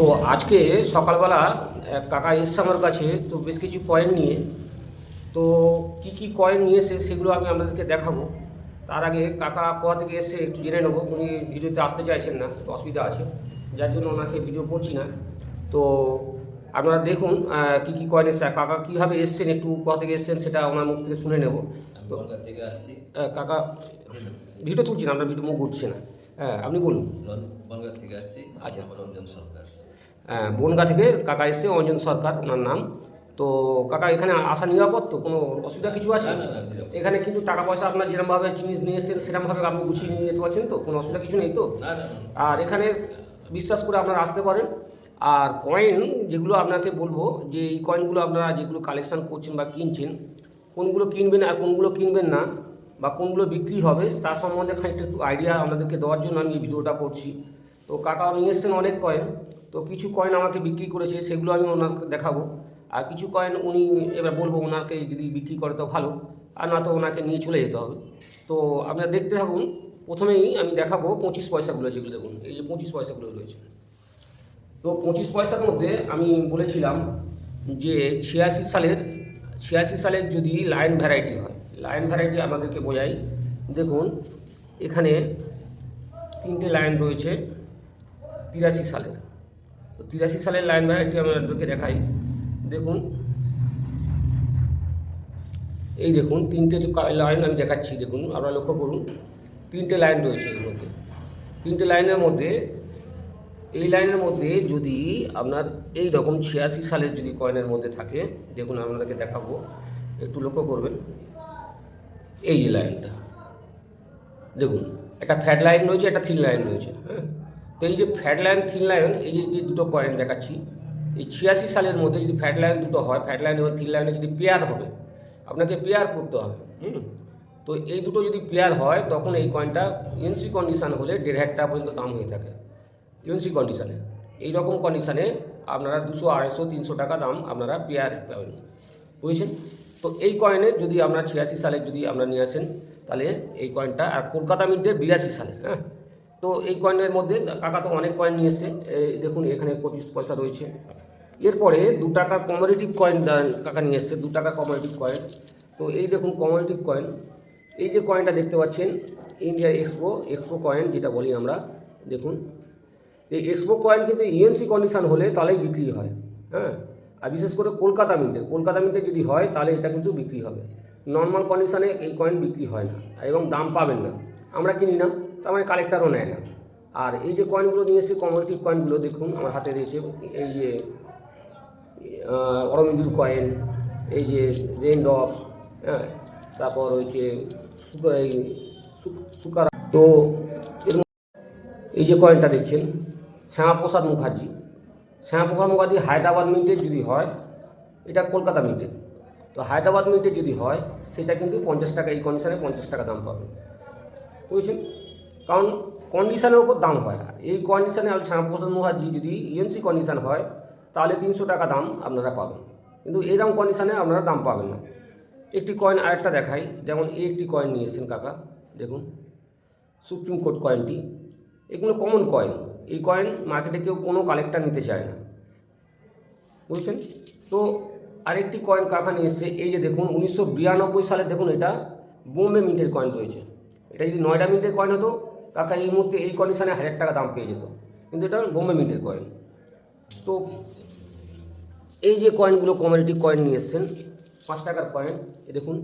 তো আজকে সকালবেলা কাকা এসছে আমার কাছে তো বেশ কিছু কয়েন নিয়ে। তো কি কি কয়েন নিয়েছে সেগুলো আমি আপনাদেরকে দেখাবো। তার আগে কাকা কোয়া থেকে এসে একটু জেনে নেব উনি ভিডিওতে আসতে চাইছেন না তো অসুবিধা আছে। যার জন্য ওনাকে ভিডিও করছি না। তো আপনারা দেখুন কি কি কয়েন এসছে কাকা কীভাবে এসছেন একটু কোথা থেকে এসছেন সেটা ওনার মুখ থেকে শুনে নেব। কলকাতা থেকে আসছি। কাকা ভিডিও তুলছি না আমরা ভিডিও মুখ ঘুরছি না। হ্যাঁ আপনি বলুন। বনগাঁ থেকে আসছি আচ্ছা। আমার রঞ্জন সরকার। হ্যাঁ, বনগা থেকে কাকা এসছে অঞ্জন সরকার ওনার নাম। তো কাকা এখানে আসা নিরাপদ তো? কোনো অসুবিধা কিছু আছে। এখানে কিন্তু টাকা পয়সা আপনার যেরকমভাবে জিনিস নিয়ে এসেছেন সেরকমভাবে আপনি গুছিয়ে নিয়ে যেতে পারছেন তো? কোনো অসুবিধা কিছু নেই তো। আর এখানে বিশ্বাস করে আপনারা আসতে পারেন। আর কয়েন যেগুলো আপনাকে বলব যে এই কয়েনগুলো আপনারা যেগুলো কালেকশন করছেন বা কিনছেন কোনগুলো কিনবেন আর কোনগুলো কিনবেন না বা কোনগুলো বিক্রি হবে তার সম্বন্ধে খানিকটা একটু আইডিয়া আপনাদেরকে দেওয়ার জন্য আমি এই ভিডিওটা করছি। তো কাকা নিয়ে এসছেন অনেক কয়েন তো কিছু কয়েন আমাকে বিক্রি করেছে, সেগুলো আমি ওনাকে দেখাবো। আর কিছু কয়েন উনি এবার বলব ওনাকে যদি বিক্রি করে তো ভালো, আর না তো ওনাকে নিয়ে চলে যেতে হবে। তো আপনারা দেখতে থাকুন, প্রথমেই আমি দেখাবো পঁচিশ পয়সাগুলো যেগুলো দেখুন, এই যে পঁচিশ পয়সাগুলো রয়েছে। তো পঁচিশ পয়সার মধ্যে আমি বলেছিলাম যে ছিয়াশি সালের ছিয়াশি সালের যদি লাইন ভ্যারাইটি হয় লাইন ভ্যারাইটি আমাদেরকে বোঝাই। দেখুন, এখানে তিনটে লাইন রয়েছে তিরাশি সালের। তো তিরাশি সালের লাইন ভ্যারাইটি আপনাদেরকে দেখাই। দেখুন, এই দেখুন, তিনটে লাইন আমি দেখাচ্ছি, দেখুন, আপনারা লক্ষ্য করুন, তিনটে লাইন রয়েছে এর মধ্যে। তিনটে লাইনের মধ্যে, এই লাইনের মধ্যে যদি আপনার এই রকম ছিয়াশি সালের যদি কয়েনের মধ্যে থাকে, দেখুন, আপনাদেরকে দেখাবো। একটু লক্ষ্য করবেন। এই যে লাইনটা। দেখুন, একটা ফ্যাট লাইন রয়েছে, একটা থিন লাইন রয়েছে হ্যাঁ? তো এই যে ফ্যাট লাইন থিন লাইন, এই যে দুটো কয়েন দেখাচ্ছি, এই ছিয়াশি সালের মধ্যে যদি ফ্যাট লাইন দুটো হয় ফ্যাট লাইন এবং থিন লাইনে যদি পেয়ার হবে, আপনাকে পেয়ার করতে হবে, হুম? তো এই দুটো যদি পেয়ার হয়, তখন এই কয়েনটা এনসি কন্ডিশন হলে দেড় হাজার টাকা পর্যন্ত দাম হয়ে থাকে, ইউএনসি কন্ডিশানে। এই রকম কন্ডিশানে আপনারা দুশো, আড়াইশো, তিনশো টাকা দাম আপনারা পেয়ার পাবেন, বুঝেছেন? তো এই কয়েনে যদি আপনার ছিয়াশি সালে যদি আপনারা নিয়ে আসেন, তাহলে এই কয়েনটা আর কলকাতা মিন্টের বিরাশি সালে হ্যাঁ? তো এই কয়েনের মধ্যে কাকা তো অনেক কয়েন নিয়ে এসছে। দেখুন, এখানে পঁচিশ পয়সা রয়েছে। এরপরে দু টাকার কমারেটিভ কয়েন কাকা নিয়ে এসছে, দু টাকা কমারেটিভ কয়েন তো এই দেখুন কমারেটিভ কয়েন এই যে কয়েনটা দেখতে পাচ্ছেন ইন্ডিয়া এক্সপো এক্সপো কয়েন যেটা বলি আমরা, দেখুন। এই এক্সপো কয়েন কিন্তু ইএনসি কন্ডিশন হলে তাহলেই বিক্রি হয় হ্যাঁ? আর বিশেষ করে কলকাতা মিন্টের কলকাতা মিন্টে যদি হয় তাহলে এটা কিন্তু বিক্রি হবে। নর্মাল কন্ডিশনে এই কয়েন বিক্রি হয় না এবং দাম পাবেন না। আমরা কিনি না তার মানে কালেক্টারও নেয় না। আর এই যে কয়েনগুলো নিয়ে এসে কমোডিটিভ কয়েনগুলো দেখুন আমার হাতে রয়েছে এই যে আহ, অরবিন্দুর কয়েন এই যে রেন ড্রপস হ্যাঁ তারপর রয়েছে এই তো এই যে কয়েনটা দেখছেন শ্যামাপ্রসাদ মুখার্জি। শ্যামাপ্রসাদ মুখার্জি হায়দ্রাবাদ মিন্টের যদি হয়, এটা কলকাতা মিন্টের তো হায়দ্রাবাদ মিন্টের যদি হয়, সেটা কিন্তু পঞ্চাশ টাকা, এই কন্ডিশনে পঞ্চাশ টাকা দাম পাবে। বুঝছেন? কারণ কন্ডিশনের উপর দাম হয়। এই কন্ডিশনে আপনি শ্যামাপ্রসাদ যদি ইএনসি কন্ডিশন হয়, তাহলে তিনশো টাকা দাম আপনারা পাবেন। কিন্তু এরকম কন্ডিশনে আপনারা দাম পাবেন না। একটি কয়েন আরেকটা দেখাই। যেমন এই একটি কয়েন নিয়ে এসেছেন কাকা, দেখুন। সুপ্রিম কোর্ট কয়েনটি এগুলো কমন কয়েন এই কয়েন মার্কেটে কেউ কোনো কালেক্টার নিতে চায় না। বুঝছেন? তো আরেকটি কয়েন নিয়ে এসছে, এই যে দেখুন, উনিশশো বিরানব্বই সালে দেখুন এটা বোম্বে মিন্টের কয়েন রয়েছে। এটা যদি নয়ডা মিন্টের কয়েন হতো, কাকা এই মুহূর্তে এই কন্ডিশনে হাজার টাকা দাম পেয়ে যেত। কিন্তু এটা বোম্বে মিন্টের কয়েন তো এই যে কয়েনগুলো কমিউনিটি কয়েন নিয়ে এসছেন, পাঁচ টাকার কয়েন এই দেখুন,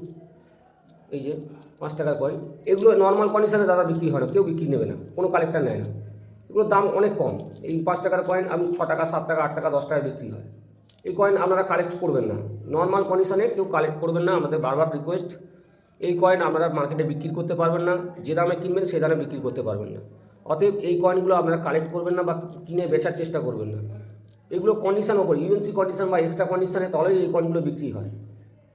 এই যে পাঁচ টাকার কয়েন এগুলো নর্মাল কন্ডিশনে দাদা বিক্রি হয় না, কেউ বিক্রি নেবে না, কোনো কালেক্টার নেয় না। এগুলোর দাম অনেক কম। এই পাঁচ টাকার কয়েন আমি ছ টাকা, সাত টাকা, আট টাকা, দশ টাকায় বিক্রি হয়। এই কয়েন আপনারা কালেক্ট করবেন না। নর্মাল কন্ডিশনে কেউ কালেক্ট করবেন না, আমাদের বারবার রিকোয়েস্ট এই কয়েন আপনারা মার্কেটে বিক্রি করতে পারবেন না। যে দামে কিনবেন সে দামে বিক্রি করতে পারবেন না। অতএব এই কয়েনগুলো আপনারা কালেক্ট করবেন না বা কিনে বেচার চেষ্টা করবেন না। এগুলো কন্ডিশন ওপর ইউএনসি কন্ডিশন বা এক্সট্রা কন্ডিশনে তবেই এই কয়েনগুলো বিক্রি হয়।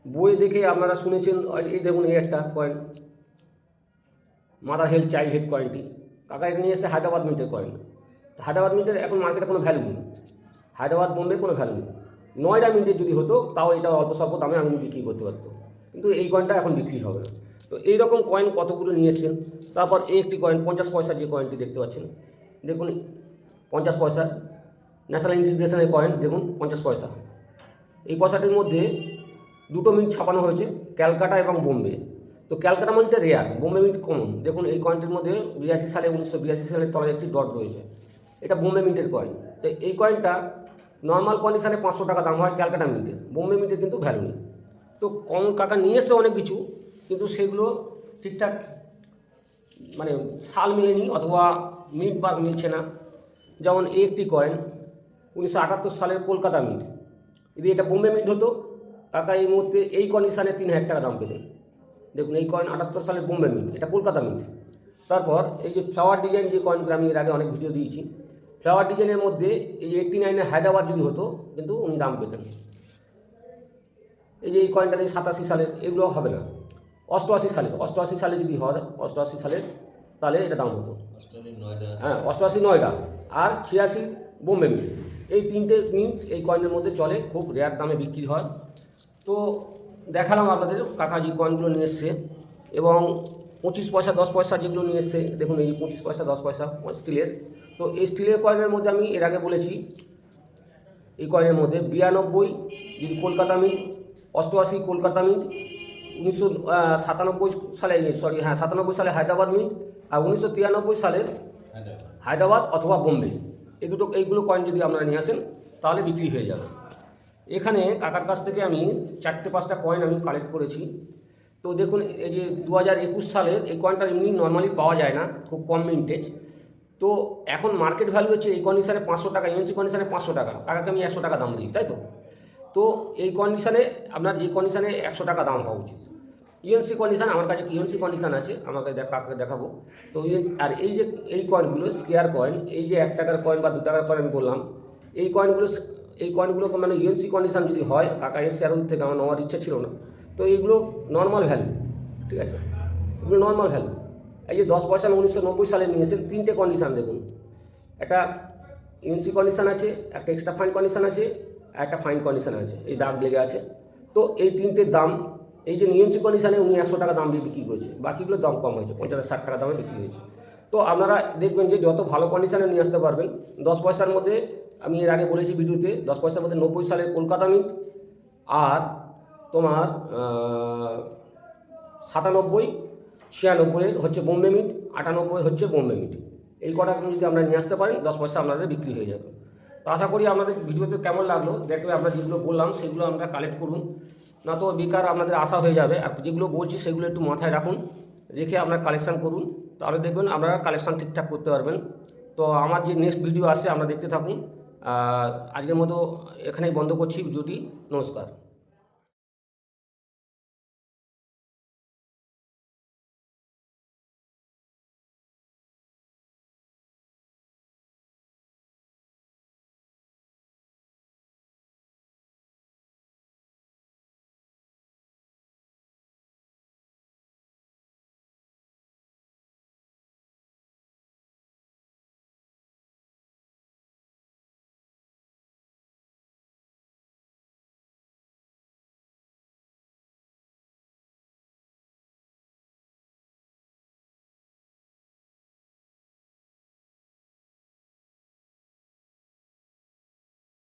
বই দেখে আপনারা শুনেছেন, এই দেখুন এই একটা coin mother help child head কয়েনটি কাকা এটা নিয়ে এসে হায়দ্রাবাদ মিন্টের কয়েন হায়দ্রাবাদ মিন্টের এখন মার্কেটে কোনো ভ্যালু নেই। হায়দ্রাবাদ বোম্বে কোনো ভ্যালু নেই। নয়ডা মিন্টের যদি হতো, তাও এটা অল্প স্বল্প দামে আমি বিক্রি করতে পারতো। কিন্তু এই কয়েনটা এখন বিক্রি হবে না। তো এই রকম কয়েন কতগুলো নিয়ে এসেছেন? তারপর এই একটি কয়েন পঞ্চাশ পয়সার যে কয়েনটি দেখতে পাচ্ছেন। দেখুন, পঞ্চাশ পয়সা। ন্যাশনাল ইন্টিগ্রেশনের কয়েন দেখুন, পঞ্চাশ পয়সা। এই পয়সাটির মধ্যে দুটো মিনিট ছাপানো হয়েছে, ক্যালকাটা এবং বোম্বে। তো ক্যালকাটা মিন্টটা রেয়ার বোম্বে মিন্ট কমন দেখুন, এই কয়েনটির মধ্যে বিরাশি সালে, উনিশশো বিরাশি সালের তলায় একটি ডট রয়েছে। এটা বোম্বে মিন্টের কয়েন তো এই কয়েনটা নর্মাল কন্ডিশনে পাঁচশো টাকা দাম হয় ক্যালকাটা মিন্টের বোম্বে মিন্টের কিন্তু ভ্যালু নেই। তো কম কাকা নিয়ে এসে অনেক কিছু, কিন্তু সেগুলো ঠিকঠাক মানে সাল মেলেনি অথবা মিন্ট বা মিলছে না। যেমন এই একটি কয়েন উনিশশো আটাত্তর সালের কলকাতা মিন্ট যদি এটা বোম্বে মিন্ট হতো, কাকা এই মুহূর্তে এই কন্ডিশনে তিন হাজার টাকা দাম পেতেন দেখুন এই কয়েন আটাত্তর সালের বোম্বে মিন্ট এটা কলকাতা মিন্ট তারপর এই যে ফ্লাওয়ার ডিজাইন যে কয়েনগুলো আমি এর আগে অনেক ভিডিও দিয়েছি ফ্লাওয়ার ডিজাইনের মধ্যে এই যে এইট্টি নাইনের হায়দ্রাবাদ যদি হতো কিন্তু উনি দাম পেতেন। এই যে এই কয়েনটা এই সাতাশি সালের এগুলো হবে না। অষ্টআশি সালের অষ্টআশি সালে যদি হয় অষ্টআশি সালের তাহলে এটা দাম হতো। হ্যাঁ অষ্টআশি নয়টা আর ছিয়াশি বোম্বে মিন্ট এই তিনটে মিন্ট এই কয়েনের মধ্যে চলে খুব রেয়ার দামে বিক্রি হয়। তো দেখালাম আপনাদের কাকা যে কয়েনগুলো নিয়ে এসছে এবং পঁচিশ পয়সা দশ পয়সা যেগুলো নিয়ে এসছে দেখুন এই যে পঁচিশ পয়সা দশ পয়সা স্টিলের তো এই স্টিলের কয়েনের মধ্যে আমি এর আগে বলেছি এই কয়েনের মধ্যে বিরানব্বই যদি কলকাতা মিন্ট অষ্টআশি কলকাতা মিন্ট উনিশশো সাতানব্বই সালে সরি হ্যাঁ সাতানব্বই সালে হায়দ্রাবাদ মিন্ট আর উনিশশো তিরানব্বই সালের হায়দ্রাবাদ। হায়দ্রাবাদ অথবা বোম্বে। এই দুটো এইগুলো কয়েন যদি আপনারা নিয়ে আসেন তাহলে বিক্রি হয়ে যাবে। এখানে কাকার কাছ থেকে আমি চারটে পাঁচটা কয়েন আমি কালেক্ট করেছি। তো দেখুন, এই যে দু হাজার একুশ সালের এই কয়েনটা এমনি নর্মালি পাওয়া যায় না, খুব কম মিন্টেজ তো এখন মার্কেট ভ্যালু হচ্ছে এই কন্ডিশনে পাঁচশো টাকা ইউএনসি কন্ডিশনে পাঁচশো টাকা। কাকাকে আমি একশো টাকা দাম দিয়েছি, তাই তো? তো এই কন্ডিশনে আপনার যে কন্ডিশনে একশো টাকা দাম হওয়া উচিত। ইউএনসি কন্ডিশন আমার কাছে ইউএনসি কন্ডিশন আছে? আমাকে দেখ কাকে দেখাবো। তো আর এই যে, এই কয়েনগুলো স্কেয়ার কয়েন এই যে এক টাকার কয়েন বা দু টাকার কয়েন আমি বললাম, এই কয়েনগুলো এই কয়েনগুলো মানে ইউএনসি কন্ডিশন যদি হয়, কাকা এসছে আর থেকে, আমার নেওয়ার ইচ্ছা ছিল না। তো এইগুলো নর্মাল ভ্যালু ঠিক আছে? এগুলো নর্মাল ভ্যালু এই যে দশ পয়সা উনিশশো নব্বই সালে নিয়েছেন, তিনটে কন্ডিশন দেখুন। একটা ইউএনসি কন্ডিশন আছে, একটা এক্সট্রা ফাইন কন্ডিশন আছে, আর একটা ফাইন কন্ডিশন আছে, এই দাগ লেগে আছে। তো এই তিনটের দাম, এই যে ইউএনসি কন্ডিশনে উনি একশো টাকা দাম দিয়ে বিক্রি করেছে, বাকিগুলো দাম কম হয়েছে, পঞ্চাশ, ষাট টাকা দামে বিক্রি হয়েছে। তো আপনারা দেখবেন যে যত ভালো কন্ডিশনে নিয়ে আসতে পারবেন, দশ পয়সার মধ্যে আমি এর আগে বলেছি ভিডিওতে, দশ পয়সার মধ্যে নব্বই সালের কলকাতা মিট আর তোমার সাতানব্বই ছিয়ানব্বইয়ের হচ্ছে বোম্বে মিট, আটানব্বই হচ্ছে বোম্বে মিট। এই কটা যদি আপনারা নিয়ে আসতে পারেন দশ পয়সা আপনাদের বিক্রি হয়ে যাবে। তো আশা করি আপনাদের ভিডিওতে কেমন লাগল, দেখবে আমরা যেগুলো বললাম, সেগুলো আমরা কালেক্ট করুন। না তো বেকার আপনাদের আশা হয়ে যাবে, আর যেগুলো বলছি সেগুলো একটু মাথায় রাখুন, রেখে আপনারা কালেকশান করুন। তাহলে দেখবেন আপনারা কালেকশান ঠিকঠাক করতে পারবেন। তো আমার যে নেক্সট ভিডিও আসছে, আমরা দেখতে থাকুন। আজকের মতো এখানেই বন্ধ করছি ভিডিওটি নমস্কার।